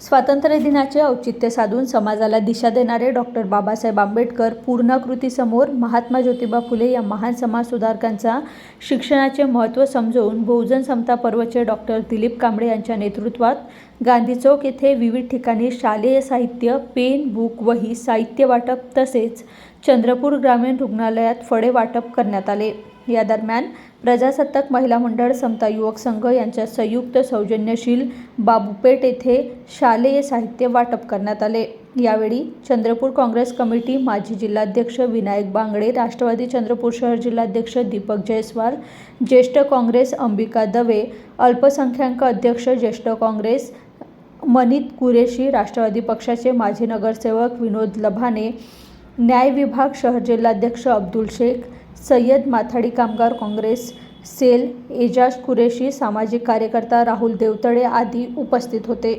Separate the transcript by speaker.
Speaker 1: स्वातंत्र्य दिनाचे औचित्य साधून समाजाला दिशा देणारे डॉक्टर बाबासाहेब आंबेडकर पूर्णाकृतीसमोर महात्मा ज्योतिबा फुले या महान समाजसुधारकांचा शिक्षणाचे महत्त्व समजवून बहुजन समता पर्वचे डॉक्टर दिलीप कांबळे यांच्या नेतृत्वात गांधी चौक येथे विविध ठिकाणी शालेय साहित्य पेन बुक वही साहित्य वाटप तसेच चंद्रपूर ग्रामीण रुग्णालयात फळे वाटप करण्यात आले. या दरम्यान प्रजासत्ताक महिला मंडळ समता युवक संघ यांच्या संयुक्त सौजन्यशील बाबूपेठ येथे शालेय साहित्य वाटप करण्यात आले. यावेळी चंद्रपूर काँग्रेस कमिटी माजी जिल्हाध्यक्ष विनायक बांगडे राष्ट्रवादी चंद्रपूर शहर जिल्हाध्यक्ष दीपक जयस्वाल ज्येष्ठ काँग्रेस अंबिका दवे अल्पसंख्याक अध्यक्ष ज्येष्ठ काँग्रेस मनित कुरेशी राष्ट्रवादी पक्षाचे माजी नगरसेवक विनोद लभाने न्याय विभाग शहर जिल्हाध्यक्ष अब्दुल शेख सय्यद माथाडी कामगार काँग्रेस सेल एजाज कुरेशी सामाजिक कार्यकर्ता राहुल देवतळे आदी उपस्थित होते.